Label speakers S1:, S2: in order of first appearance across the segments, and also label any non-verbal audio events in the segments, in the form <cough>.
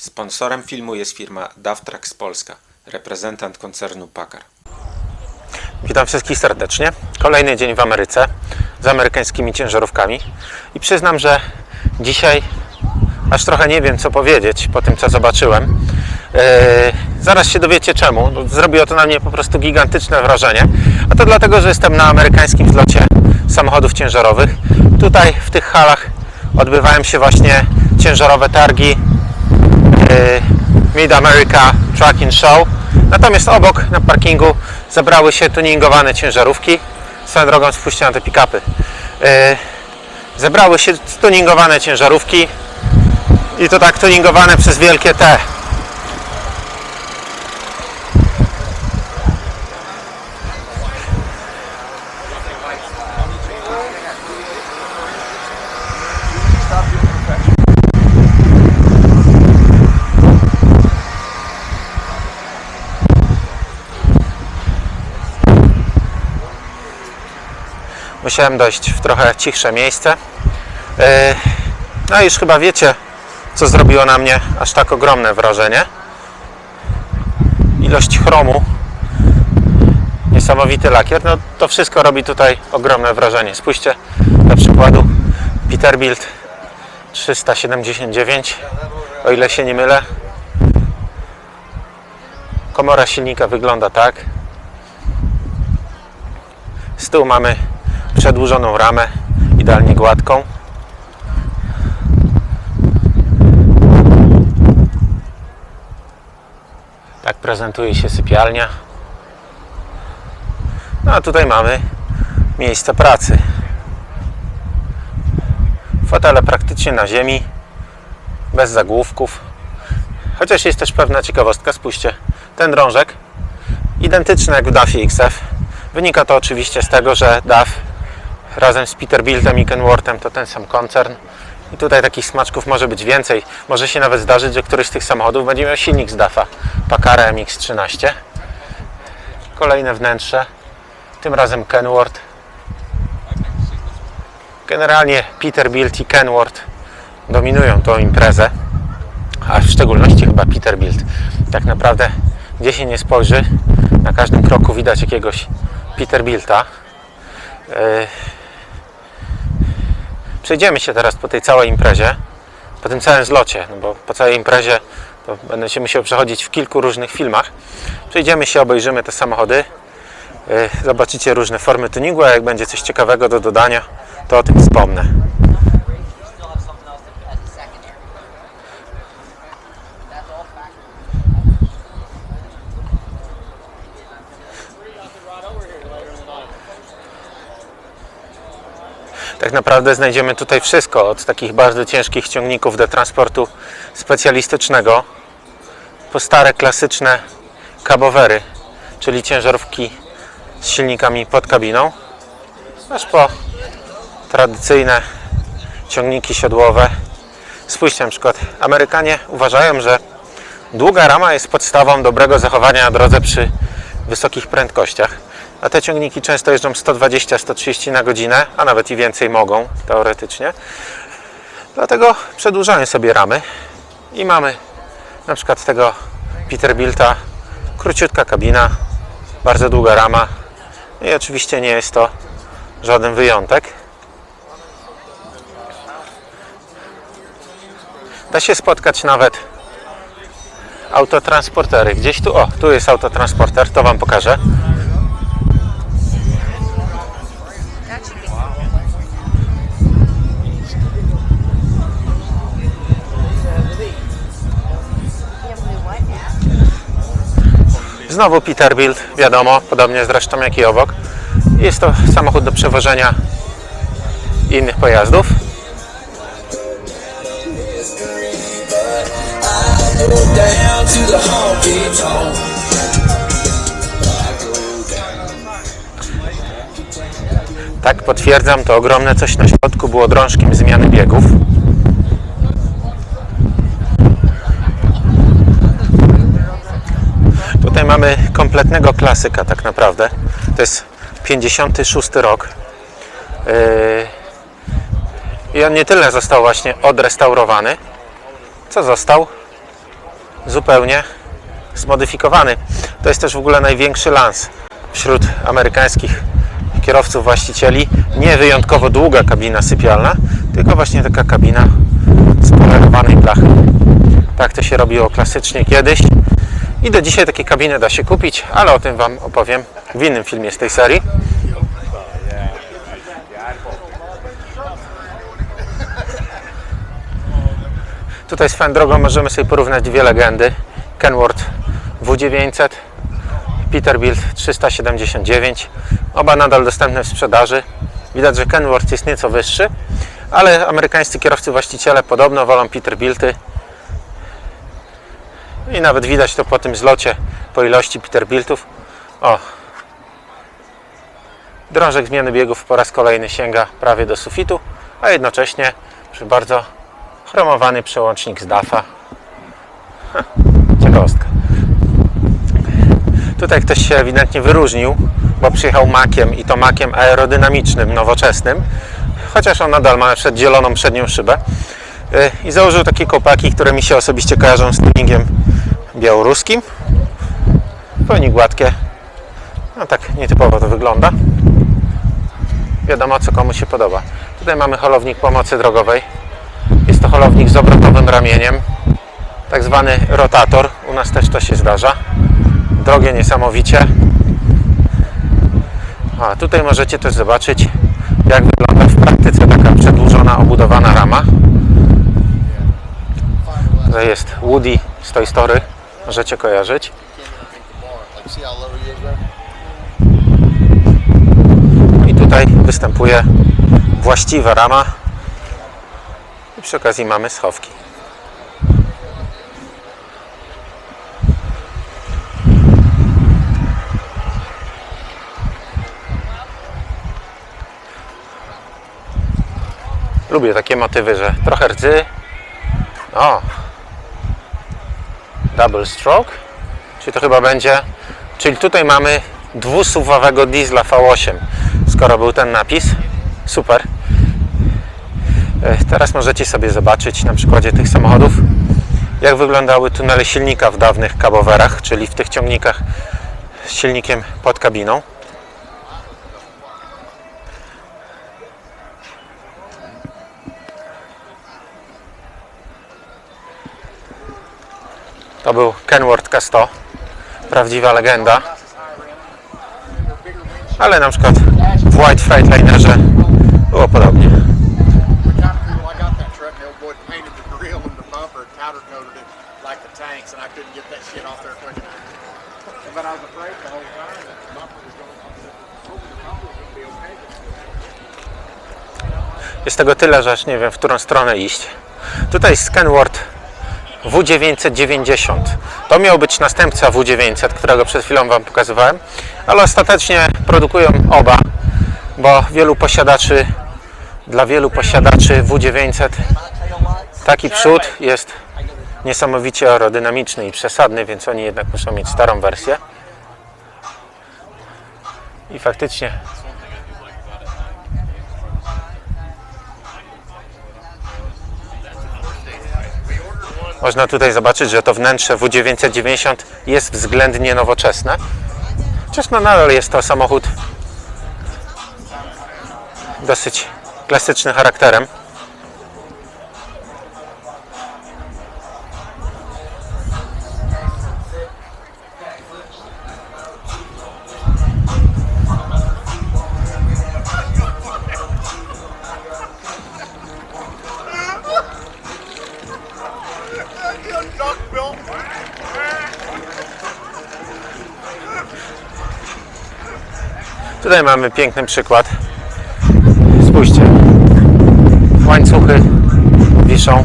S1: Sponsorem filmu jest firma Davtrax Polska, reprezentant koncernu Packard.
S2: Witam wszystkich serdecznie. Kolejny dzień w Ameryce z amerykańskimi ciężarówkami i przyznam, że dzisiaj aż trochę nie wiem co powiedzieć po tym co zobaczyłem. Eee, zaraz się dowiecie czemu. No, Zrobiło to na mnie po prostu gigantyczne wrażenie. A to dlatego, że jestem na amerykańskim zlocie samochodów ciężarowych. Tutaj w tych halach odbywają się właśnie ciężarowe targi e, Mid America Trucking Show. Natomiast obok na parkingu zebrały się tuningowane ciężarówki. Swoją drogą spójrzcie na te pick-upy. E, Zebrały się tuningowane ciężarówki i to tak tuningowane przez wielkie T. Musiałem dojść w trochę cichsze miejsce. E, No i już chyba wiecie, co zrobiło na mnie aż tak ogromne wrażenie. Ilość chromu, niesamowity lakier, no to wszystko robi tutaj ogromne wrażenie. Spójrzcie dla przykładu Peterbilt 379, o ile się nie mylę. Komora silnika wygląda tak. Z tyłu mamy przedłużoną ramę, idealnie gładką. Tak prezentuje się sypialnia. No a tutaj mamy miejsce pracy. Fotele praktycznie na ziemi, bez zagłówków. Chociaż jest też pewna ciekawostka, spójrzcie, ten drążek identyczny jak w DAFie XF. Wynika to oczywiście z tego, że DAF razem z Peterbiltem i Kenworthem to ten sam koncern. I tutaj takich smaczków może być więcej. Może się nawet zdarzyć, że któryś z tych samochodów będzie miał silnik z DAFa. Pacara MX-13. Kolejne wnętrze. Tym razem Kenworth. Generalnie Peterbilt i Kenworth dominują tą imprezę. A w szczególności chyba Peterbilt. Tak naprawdę, gdzie się nie spojrzy, na każdym kroku widać jakiegoś Peterbilta. Yy, Przejdziemy się teraz po tej całej imprezie, po tym całym zlocie, no bo po całej imprezie to będę się musiał przechodzić w kilku różnych filmach. Przejdziemy się, obejrzymy te samochody, yy, zobaczycie różne formy tuningu, a jak będzie coś ciekawego do dodania, to o tym wspomnę. Tak naprawdę znajdziemy tutaj wszystko, od takich bardzo ciężkich ciągników do transportu specjalistycznego, po stare klasyczne kabowery, czyli ciężarówki z silnikami pod kabiną, aż po tradycyjne ciągniki siodłowe. Spójrzcie na przykład, Amerykanie uważają, że długa rama jest podstawą dobrego zachowania na drodze przy wysokich prędkościach. A te ciągniki często jeżdżą 120-130 na godzinę, a nawet i więcej mogą teoretycznie. Dlatego przedłużają sobie ramy i mamy na przykład tego Peterbilta, króciutka kabina, bardzo długa rama. No I oczywiście nie jest to żaden wyjątek. Da się spotkać nawet autotransportery. Gdzieś tu, o, tu jest autotransporter, to Wam pokażę. Znowu Peterbilt, wiadomo, podobnie zresztą jak i obok. Jest to samochód do przewożenia innych pojazdów. Tak, potwierdzam, to ogromne coś na środku było drążkiem zmiany biegów. Tutaj mamy kompletnego klasyka tak naprawdę. To jest 56 rok. Yy, I on nie tyle został właśnie odrestaurowany, co został zupełnie zmodyfikowany. To jest też w ogóle największy lans wśród amerykańskich kierowców, właścicieli. Nie wyjątkowo długa kabina sypialna, tylko właśnie taka kabina z polerowanej blachy. Tak to się robiło klasycznie kiedyś. I do dzisiaj takie kabiny da się kupić, ale o tym Wam opowiem w innym filmie z tej serii. Tutaj swoją drogą możemy sobie porównać dwie legendy. Kenworth W900, Peterbilt 379. Oba nadal dostępne w sprzedaży. Widać, że Kenworth jest nieco wyższy, ale amerykańscy kierowcy właściciele podobno wolą Peterbilty. I nawet widać to po tym zlocie, po ilości Peterbiltów. O! Drążek zmiany biegów po raz kolejny sięga prawie do sufitu, a jednocześnie przy bardzo chromowany przełącznik z DAFA. Ciekawostka. Tutaj ktoś się ewidentnie wyróżnił, bo przyjechał makiem i to makiem aerodynamicznym, nowoczesnym, chociaż on nadal ma przedzieloną przednią szybę. Yy, I założył takie kopaki, które mi się osobiście kojarzą z tuningiem białoruskim. W pełni gładkie. No tak nietypowo to wygląda. Wiadomo co komu się podoba. Tutaj mamy holownik pomocy drogowej. Jest to holownik z obrotowym ramieniem. Tak zwany rotator. U nas też to się zdarza. Drogie niesamowicie. A tutaj możecie też zobaczyć jak wygląda w praktyce taka przedłużona, obudowana rama. Tutaj jest Woody z Toy Story. Możecie kojarzyć. I tutaj występuje właściwa rama. I przy okazji mamy schowki. Lubię takie motywy, że trochę rdzy. O! Double stroke. Czyli to chyba będzie. Czyli tutaj mamy dwusuwowego diesla V8. Skoro był ten napis. Super. E, Teraz możecie sobie zobaczyć na przykładzie tych samochodów, jak wyglądały tunele silnika w dawnych kabowerach, czyli w tych ciągnikach z silnikiem pod kabiną.
S3: The bumper was going, I was hoping the bumper was going to be okay.
S2: Jest tego tyle, że aż nie wiem, w którą stronę iść. Tutaj jest Kenworth W990. To miał być następca W900, którego przed chwilą Wam pokazywałem, ale ostatecznie produkują oba, bo wielu posiadaczy, dla wielu posiadaczy W900 taki przód jest niesamowicie aerodynamiczny i przesadny, więc oni jednak muszą mieć starą wersję. I faktycznie Można tutaj zobaczyć, że to wnętrze W990 jest względnie nowoczesne. Chociaż no nadal jest to samochód dosyć klasyczny charakterem. Tutaj mamy piękny przykład. Spójrzcie. Łańcuchy wiszą.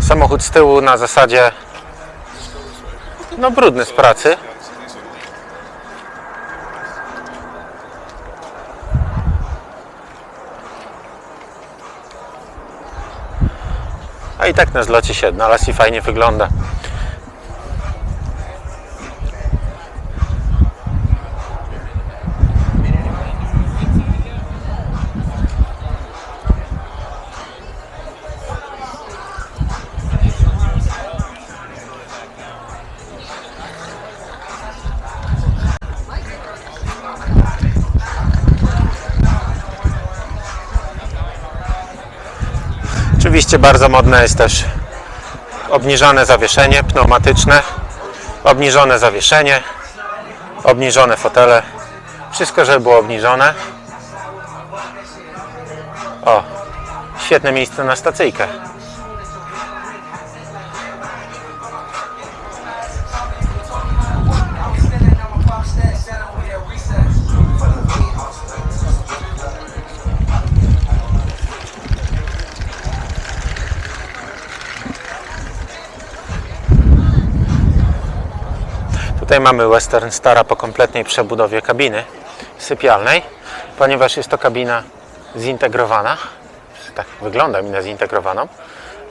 S2: Samochód z tyłu na zasadzie no brudny z pracy. A i tak na zlocie się odnalazł i fajnie wygląda. Oczywiście bardzo modne jest też obniżane zawieszenie pneumatyczne, obniżone zawieszenie, obniżone fotele. Wszystko, żeby było obniżone. O, świetne miejsce na stacyjkę. Tutaj mamy Western Stara po kompletnej przebudowie kabiny sypialnej, ponieważ jest to kabina zintegrowana. Tak wygląda mi na zintegrowaną.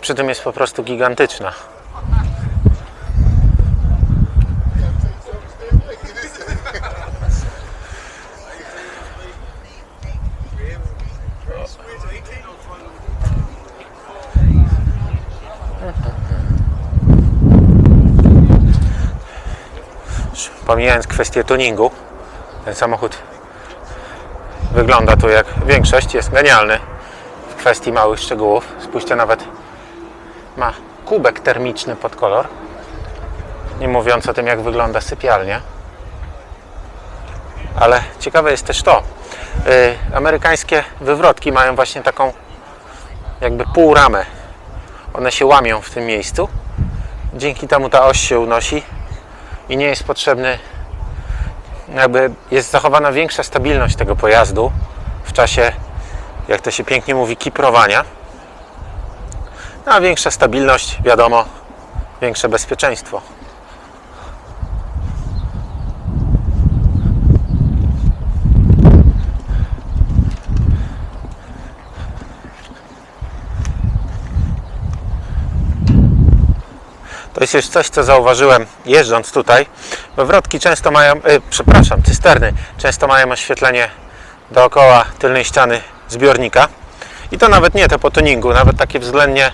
S2: Przy tym jest po prostu gigantyczna. Pomijając kwestię tuningu, ten samochód wygląda tu jak większość, jest genialny w kwestii małych szczegółów. Spójrzcie, nawet ma kubek termiczny pod kolor. Nie mówiąc o tym, jak wygląda sypialnia. Ale ciekawe jest też to. Yy, amerykańskie wywrotki mają właśnie taką jakby półramę. One się łamią w tym miejscu. Dzięki temu ta oś się unosi i nie jest potrzebny, jakby jest zachowana większa stabilność tego pojazdu w czasie, jak to się pięknie mówi, kiprowania. No, a większa stabilność, wiadomo, większe bezpieczeństwo. To jest już coś, co zauważyłem jeżdżąc tutaj. Wywrotki często mają, y, przepraszam, cysterny często mają oświetlenie dookoła tylnej ściany zbiornika. I to nawet nie te po tuningu, nawet takie względnie,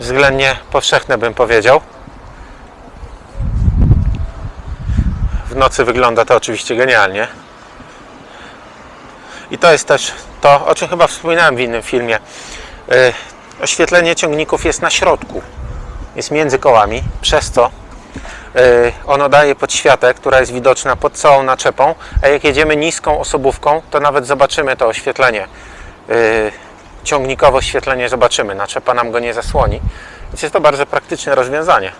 S2: względnie powszechne bym powiedział. W nocy wygląda to oczywiście genialnie. I to jest też to, o czym chyba wspominałem w innym filmie. Y, Oświetlenie ciągników jest na środku jest między kołami, przez co y, ono daje podświatę, która jest widoczna pod całą naczepą, a jak jedziemy niską osobówką, to nawet zobaczymy to oświetlenie. Y, Ciągnikowe oświetlenie zobaczymy, naczepa nam go nie zasłoni. Więc jest to bardzo praktyczne rozwiązanie.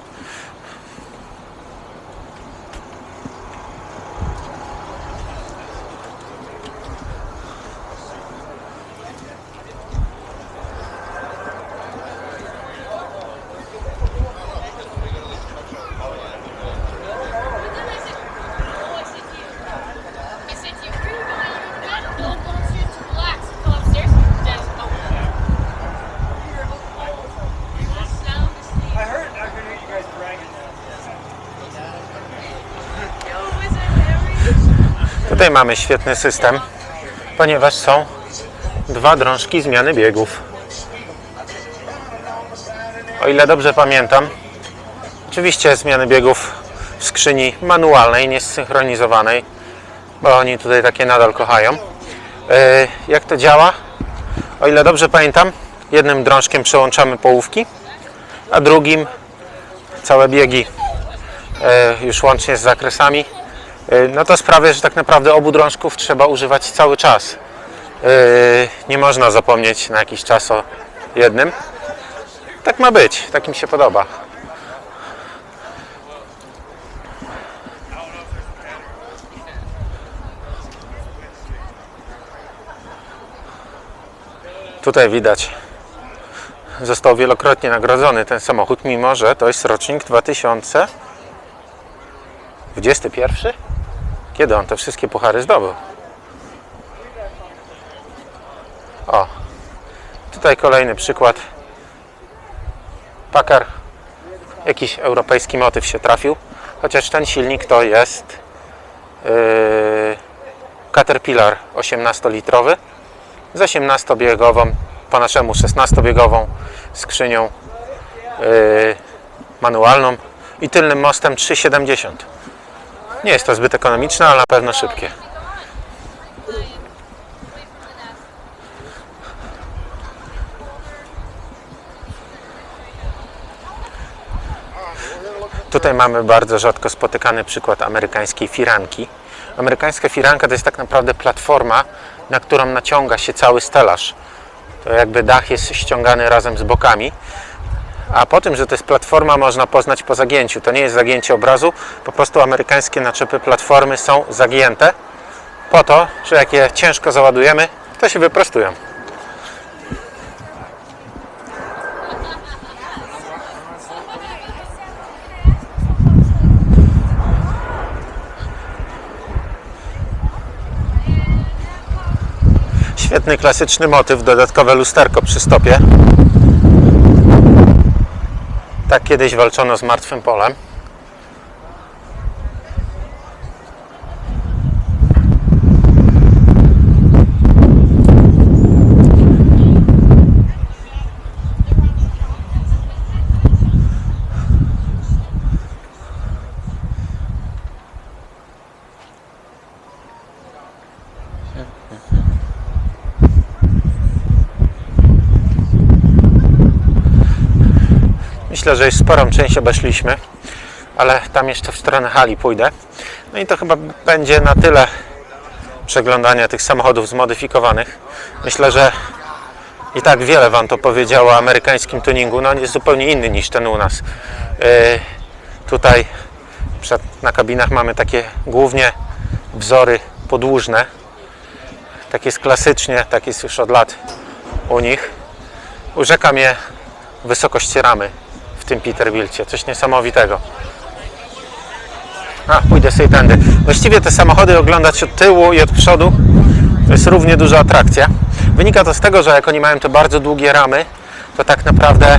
S2: Tutaj mamy świetny system, ponieważ są dwa drążki zmiany biegów. O ile dobrze pamiętam, oczywiście zmiany biegów w skrzyni manualnej, niesynchronizowanej, bo oni tutaj takie nadal kochają. E, Jak to działa? O ile dobrze pamiętam, jednym drążkiem przełączamy połówki, a drugim całe biegi e, już łącznie z zakresami no to sprawia, że tak naprawdę obu drążków trzeba używać cały czas. Yy, Nie można zapomnieć na jakiś czas o jednym. Tak ma być, tak mi się podoba. Tutaj widać, został wielokrotnie nagrodzony ten samochód, mimo że to jest rocznik 2021? Kiedy on te wszystkie puchary zdobył? O, tutaj kolejny przykład. Pakar, jakiś europejski motyw się trafił, chociaż ten silnik to jest yy, Caterpillar 18-litrowy z 18-biegową, po naszemu 16-biegową skrzynią yy, manualną i tylnym mostem 3,70. Nie jest to zbyt ekonomiczne, ale na pewno szybkie. Tutaj mamy bardzo rzadko spotykany przykład amerykańskiej firanki. Amerykańska firanka to jest tak naprawdę platforma, na którą naciąga się cały stelaż. To jakby dach jest ściągany razem z bokami. A po tym, że to jest platforma, można poznać po zagięciu. To nie jest zagięcie obrazu, po prostu amerykańskie naczepy platformy są zagięte po to, że jak je ciężko załadujemy, to się wyprostują. Świetny klasyczny motyw, dodatkowe lusterko przy stopie. Tak kiedyś walczono z martwym polem. Myślę, że już sporą część obeszliśmy, ale tam jeszcze w stronę hali pójdę. No i to chyba będzie na tyle przeglądania tych samochodów zmodyfikowanych. Myślę, że i tak wiele Wam to powiedziało o amerykańskim tuningu. No on jest zupełnie inny niż ten u nas. Yy, tutaj przed, na kabinach mamy takie głównie wzory podłużne. Tak jest klasycznie, tak jest już od lat u nich. Urzeka mnie wysokość ramy w tym Peterbilcie. Coś niesamowitego. A, pójdę sobie tędy. Właściwie te samochody oglądać od tyłu i od przodu to jest równie duża atrakcja. Wynika to z tego, że jak oni mają te bardzo długie ramy, to tak naprawdę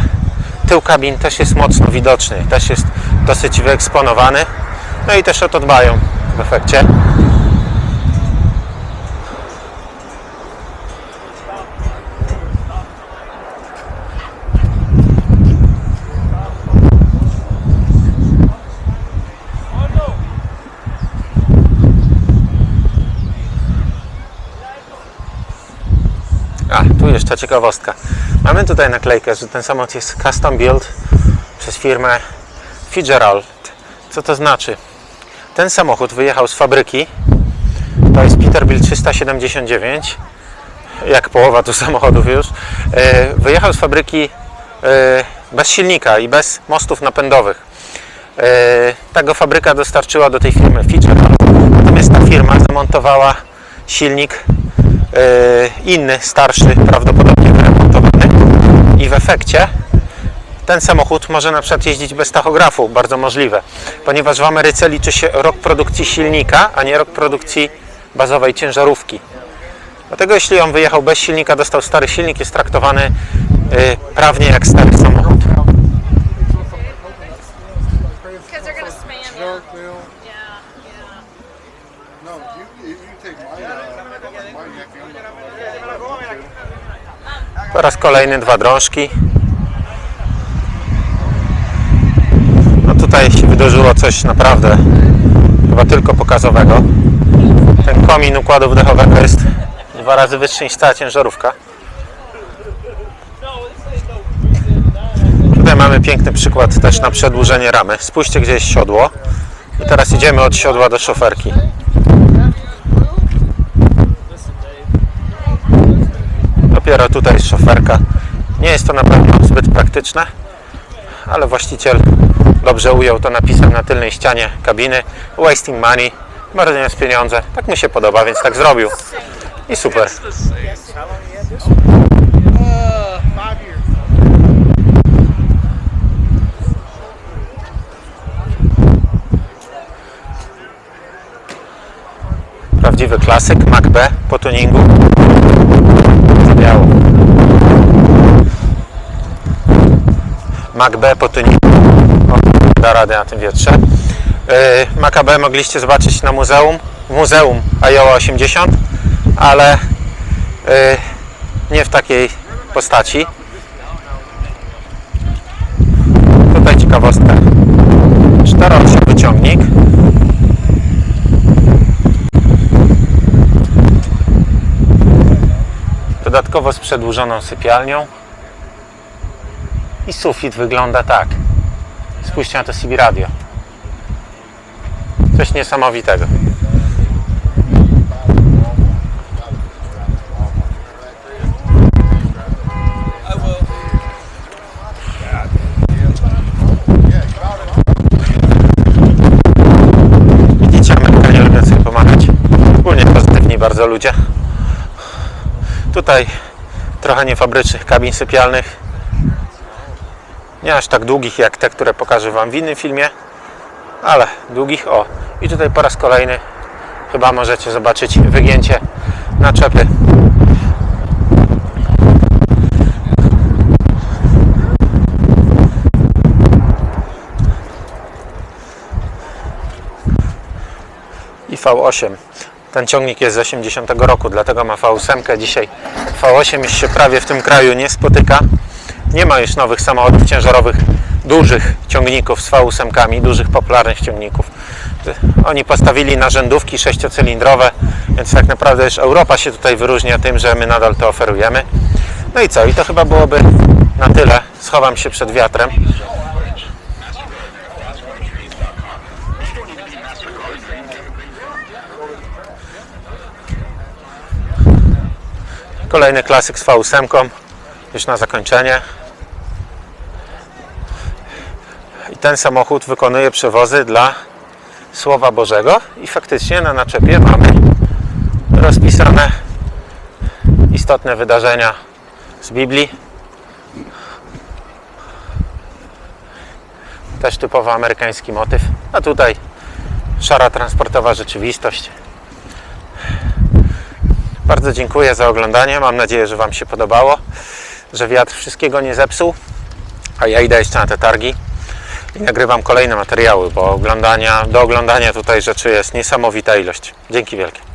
S2: tył kabin też jest mocno widoczny, też jest dosyć wyeksponowany. No i też o to dbają w efekcie. A, tu jeszcze ciekawostka. Mamy tutaj naklejkę, że ten samochód jest custom built przez firmę Fitzgerald. Co to znaczy? Ten samochód wyjechał z fabryki. To jest Peterbilt 379. Jak połowa tu <laughs> samochodów już. E, Wyjechał z fabryki e, bez silnika i bez mostów napędowych. E, Ta go fabryka dostarczyła do tej firmy Fitzgerald. Natomiast ta firma zamontowała silnik inny, starszy, prawdopodobnie wyremontowany i w efekcie ten samochód może na przykład jeździć bez tachografu, bardzo możliwe, ponieważ w Ameryce liczy się rok produkcji silnika, a nie rok produkcji bazowej ciężarówki. Dlatego jeśli on wyjechał bez silnika, dostał stary silnik, jest traktowany e, prawnie jak stary samochód. Po raz kolejny dwa drążki. No tutaj się wydarzyło coś naprawdę chyba tylko pokazowego. Ten komin układu wdechowego jest dwa razy wyższy niż cała ciężarówka. Tutaj mamy piękny przykład też na przedłużenie ramy. Spójrzcie gdzie jest siodło. I teraz idziemy od siodła do szoferki. Dopiero tutaj jest szoferka. Nie jest to na pewno zbyt praktyczne, ale właściciel dobrze ujął to napisem na tylnej ścianie kabiny. Wasting money, marnując pieniądze. Tak mu się podoba, więc tak zrobił. I super. Prawdziwy klasyk Mac B po tuningu. Biało. Mac B po da radę na tym wietrze. Yy, Maca B mogliście zobaczyć na muzeum. Muzeum Iowa 80, ale yy, nie w takiej postaci. Tutaj ciekawostka. Czteroosiowy ciągnik. Dodatkowo z przedłużoną sypialnią. I sufit wygląda tak. Spójrzcie na to CB radio. Coś niesamowitego. Widzicie, Amerykanie lubią sobie pomagać. Ogólnie pozytywni bardzo ludzie. Tutaj trochę niefabrycznych kabin sypialnych. Nie aż tak długich jak te, które pokażę Wam w innym filmie, ale długich. O, i tutaj po raz kolejny chyba możecie zobaczyć wygięcie naczepy. i V8. Ten ciągnik jest z 80 roku, dlatego ma V8. Dzisiaj V8 już się prawie w tym kraju nie spotyka. Nie ma już nowych samochodów ciężarowych, dużych ciągników z V8, dużych popularnych ciągników. Oni postawili narzędówki sześciocylindrowe, więc tak naprawdę już Europa się tutaj wyróżnia tym, że my nadal to oferujemy. No i co? I to chyba byłoby na tyle. Schowam się przed wiatrem. Kolejny klasyk z V8, już na zakończenie. I ten samochód wykonuje przewozy dla Słowa Bożego i faktycznie na naczepie mamy rozpisane istotne wydarzenia z Biblii. Też typowo amerykański motyw, a tutaj szara transportowa rzeczywistość. Bardzo dziękuję za oglądanie. Mam nadzieję, że Wam się podobało, że wiatr wszystkiego nie zepsuł. A ja idę jeszcze na te targi i nagrywam kolejne materiały, bo oglądania, do oglądania tutaj rzeczy jest niesamowita ilość. Dzięki wielkie.